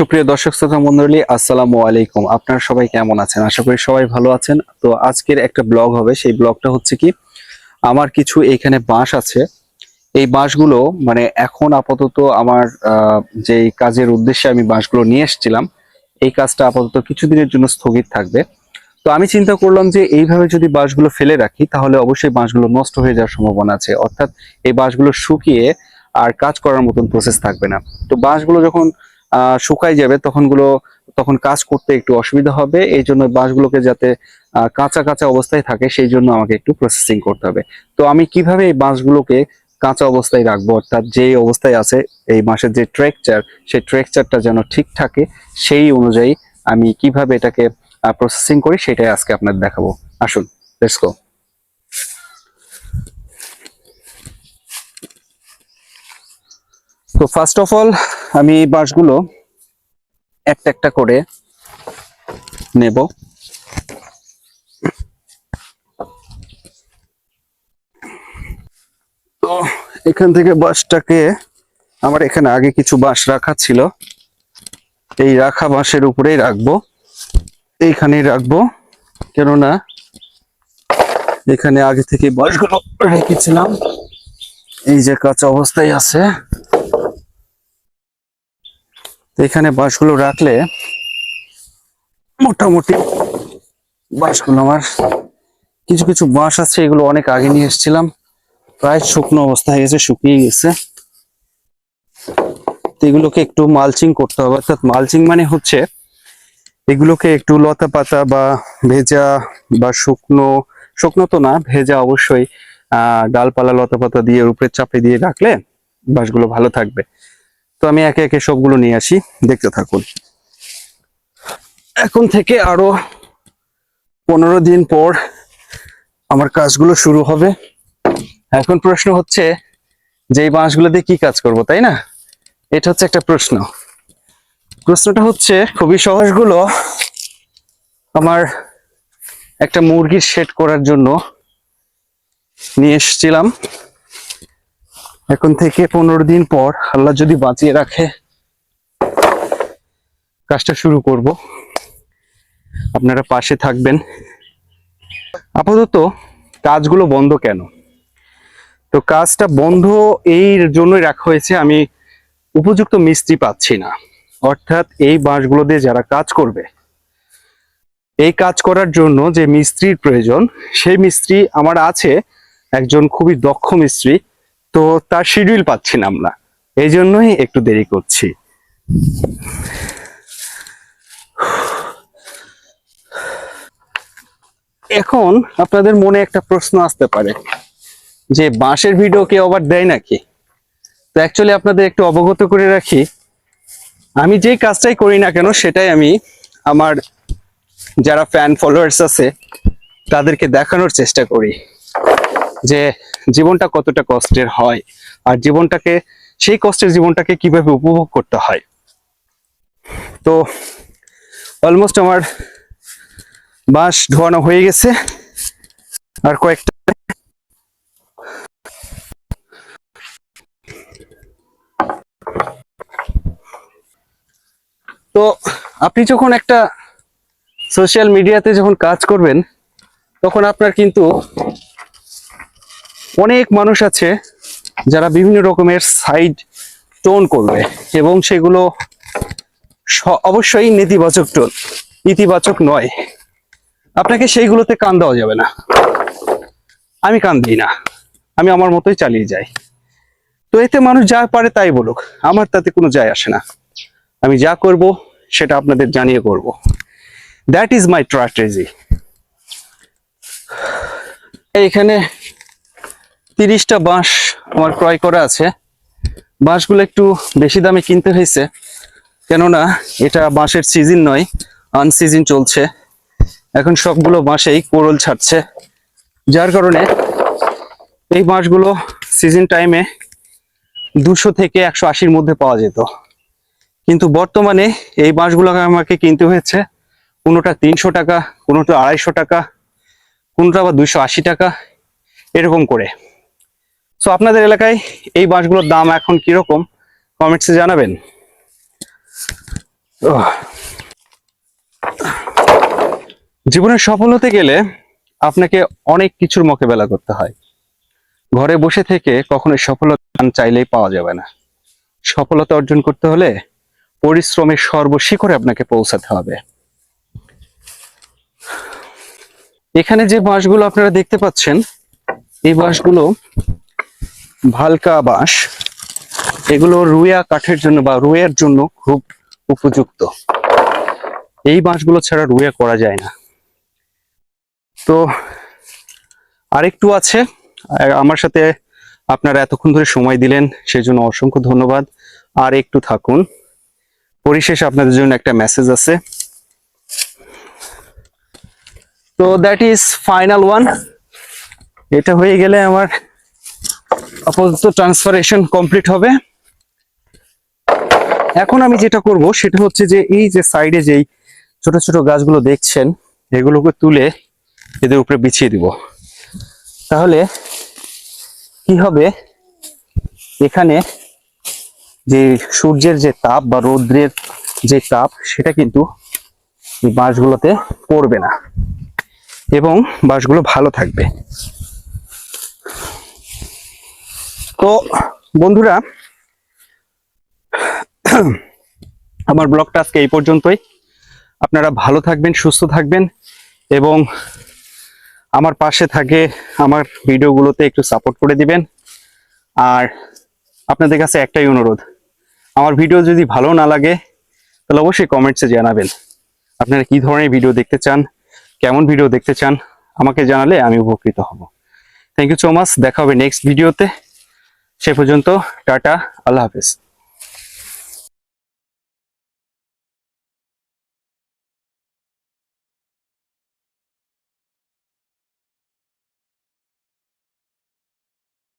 সুপ্রিয় দর্শক শ্রোতা মন্ডলী, আসসালামু আলাইকুম। আপনারা সবাই কেমন আছেন? আশা করি সবাই ভালো আছেন। তো আজকের একটা ব্লগ হবে। সেই ব্লগটা হচ্ছে কি, আমার কিছু এইখানে বাঁশ আছে। এই বাঁশগুলো মানে এখন আপাতত আমার যেই কাজের উদ্দেশ্যে আমি বাঁশগুলো নিয়ে এসেছিলাম, এই কাজটা আপাতত কিছুদিনের জন্য স্থগিত থাকবে। তো আমি চিন্তা করলাম যে এইভাবে যদি বাঁশগুলো ফেলে রাখি, তাহলে অবশ্যই বাঁশগুলো নষ্ট হয়ে যাওয়ার সম্ভাবনা আছে। অর্থাৎ এই বাঁশগুলো শুকিয়ে আর কাজ করার মতন প্রসেস থাকবে না। তো বাঁশগুলো যখন শুকাই যাবে তখনগুলো তখন কাজ করতে একটু অসুবিধা হবে। এই জন্য বাঁশগুলোকে যাতে কাঁচা কাঁচা অবস্থায় থাকে, সেই জন্য আমাকে একটু প্রসেসিং করতে হবে। তো আমি কীভাবে এই বাঁশগুলোকে কাঁচা অবস্থায় রাখব? অর্থাৎ যে অবস্থায় আছে, এই মাসের যে ট্রেকচার সেই ট্রেকচারটা যেন ঠিক থাকে, সেই অনুযায়ী আমি কীভাবে এটাকে প্রসেসিং করি, সেটাই আজকে আপনাদের দেখাবো। আসুন লেটস তো ফার্স্ট অফ অল আমি এই বাঁশগুলো একটা একটা করে নেব। তো এখান থেকে বাঁশটাকে আমার এখানে আগে কিছু বাঁশ রাখা ছিল। এই রাখা বাঁশের উপরেই রাখব। এইখানেই রাখব। কেননা এখানে আগে থেকে বাঁশগুলো রেখেছিলাম। এই যে কাঁচা অবস্থায় আছে। এখানে বাঁশগুলো রাখলে মোটামুটি বাঁশগুলো আমার কিছু কিছু বাঁশ আছে, এগুলো অনেক আগে নিয়ে এসেছিলাম। প্রায় শুকনো অবস্থা হয়ে গেছে, শুকিয়ে গেছে। এগুলোকে একটু মালচিং করতে হবে, অর্থাৎ মালচিং মানে হচ্ছে এগুলোকে একটু লতা পাতা বা ভেজা বা শুকনো শুকনো তো না, ভেজা অবশ্যই, আহ, ডালপালা, লতা পাতা দিয়ে উপরে চাপে দিয়ে রাখলে বাঁশগুলো ভালো থাকবে। তো আমি একে একে সবগুলো নিয়ে আসি, দেখতে থাকুন। এখন থেকে আরও পনেরো দিন পর আমার কাজগুলো শুরু হবে। এখন প্রশ্ন হচ্ছে, যে এই বাঁশগুলো দিয়ে কি কাজ করব, তাই না? এটা হচ্ছে একটা প্রশ্ন। প্রশ্নটা হচ্ছে, খুবই সহজগুলো আমার একটা মুরগির শেড করার জন্য নিয়ে এসেছিলাম। এখন থেকে পনেরো দিন পর আল্লাহ যদি বাঁচিয়ে রাখে, কাজটা শুরু করব। আপনারা পাশে থাকবেন। আপাতত কাজগুলো বন্ধ কেন? তো কাজটা বন্ধ এই জন্যই রাখা হয়েছে, আমি উপযুক্ত মিস্ত্রি পাচ্ছি না। অর্থাৎ এই বাঁশগুলো দিয়ে যারা কাজ করবে, এই কাজ করার জন্য যে মিস্ত্রির প্রয়োজন, সেই মিস্ত্রি আমার আছে, একজন খুবই দক্ষ মিস্ত্রি। তো তার শিডিউল পাচ্ছি না আমরা। এই জন্যই একটু দেরি করছি। এখন আপনাদের মনে একটা প্রশ্ন আসতে পারে, যে বাঁশের ভিডিও কেউ আবার দেয় নাকি? তো অ্যাকচুয়ালি আপনাদের একটু অবগত করে রাখি, আমি যেই কাজটাই করি না কেন সেটাই আমি আমার যারা ফ্যান ফলোয়ার্স আছে, তাদেরকে দেখানোর চেষ্টা করি। যে জীবনটা কতটা কষ্টের হয় আর জীবনটাকে, সেই কষ্টের জীবনটাকে কীভাবে উপভোগ করতে হয়। তো অলমোস্ট আমার বাঁশ ধোয়ানো হয়ে গেছে। আর কয়েকটা তো আপনি যখন একটা সোশ্যাল মিডিয়াতে যখন কাজ করবেন, তখন আপনার কিন্তু অনেক মানুষ আছে যারা বিভিন্ন রকমের সাইড টোন করবে এবং সেগুলো অবশ্যই নেতিবাচক টোন ইতিবাচক নয়। আপনাকে সেইগুলোতে কান দেওয়া যাবে না। আমি কান দিই না। আমি আমার মতোই চালিয়ে যাই। তো এতে মানুষ যা পারে তাই বলুক, আমার তাতে কোনো যায় আসে না। আমি যা করব, সেটা আপনাদের জানিয়ে করব। দ্যাট ইজ মাই স্ট্র্যাটেজি এইখানে তিরিশটা বাঁশ আমার ক্রয় করা আছে। বাঁশগুলো একটু বেশি দামে কিনতে হয়েছে, কেননা এটা বাঁশের সিজন নয় আনসিজন চলছে। এখন সবগুলো বাঁশেই কোরল ছাড়ছে। যার কারণে এই বাঁশগুলো সিজন টাইমে দুশো থেকে একশো আশির মধ্যে পাওয়া যেত। কিন্তু বর্তমানে এই বাঁশগুলোকে আমাকে কিনতে হয়েছে কোনোটা তিনশো টাকা, কোনোটা আড়াইশো টাকা, কোনোটা আবার দুইশো আশি টাকা, এরকম করে। সো আপনাদের এলাকায় এই বাঁশগুলোর দাম এখন কীরকম? কমেন্টসে জানাবেন। জীবনে সফল হতে গেলে আপনাকে অনেক কিছুর মোকাবেলা করতে হয়। ঘরে বসে থেকে কখনো সফলতা চাইলেই পাওয়া যাবে না। সফলতা অর্জন করতে হলে পরিশ্রমের সর্বশিখরে আপনাকে পৌঁছাতে হবে। এখানে যে বাঁশগুলো আপনারা দেখতে পাচ্ছেন, এই বাঁশগুলো ভালকা বাঁশ। এগুলো রুইয়া কাঠের জন্য বা রুইয়ার জন্য খুব উপযুক্ত। এই বাঁশগুলো ছাড়া রুইয়া করা যায় না। তো আরেকটু আছে। আমার সাথে আপনারা এতক্ষণ ধরে সময় দিলেন, সেজন্য অসংখ্য ধন্যবাদ। আর একটু থাকুন। পরিশেষে আপনাদের জন্য একটা মেসেজ আছে। তো দ্যাট ইজ ফাইনাল ওয়ান এটা হয়ে গেলে আমার আপাতত ট্রান্সফারেশন কমপ্লিট হবে। এখন আমি যেটা করব, সেটা হচ্ছে যে এই যে সাইডে যেই ছোট ছোট গাছগুলো দেখছেন, এগুলোকে তুলে এদের উপরে বিছিয়ে দিব। তাহলে কি হবে? এখানে যে সূর্যের যে তাপ বা রৌদ্রের যে তাপ, সেটা কিন্তু এই বাঁশগুলোতে পড়বে না এবং বাঁশগুলো ভালো থাকবে। তো বন্ধুরা, আমার ব্লগটা আজকে এই পর্যন্তই। আপনারা ভালো থাকবেন, সুস্থ থাকবেন এবং আমার পাশে থাকে আমার ভিডিওগুলোতে একটু সাপোর্ট করে দিবেন। আর আপনাদের কাছে একটাই অনুরোধ, আমার ভিডিও যদি ভালো না লাগে, তাহলে অবশ্যই কমেন্টসে জানাবেন। আপনারা কি ধরনের ভিডিও দেখতে চান, কেমন ভিডিও দেখতে চান, আমাকে জানালে আমি উপকৃত হব। থ্যাংক ইউ সো মাচ দেখা হবে নেক্সট ভিডিওতে সে পর্যন্ত টাটা আল্লাহ হাফেজ।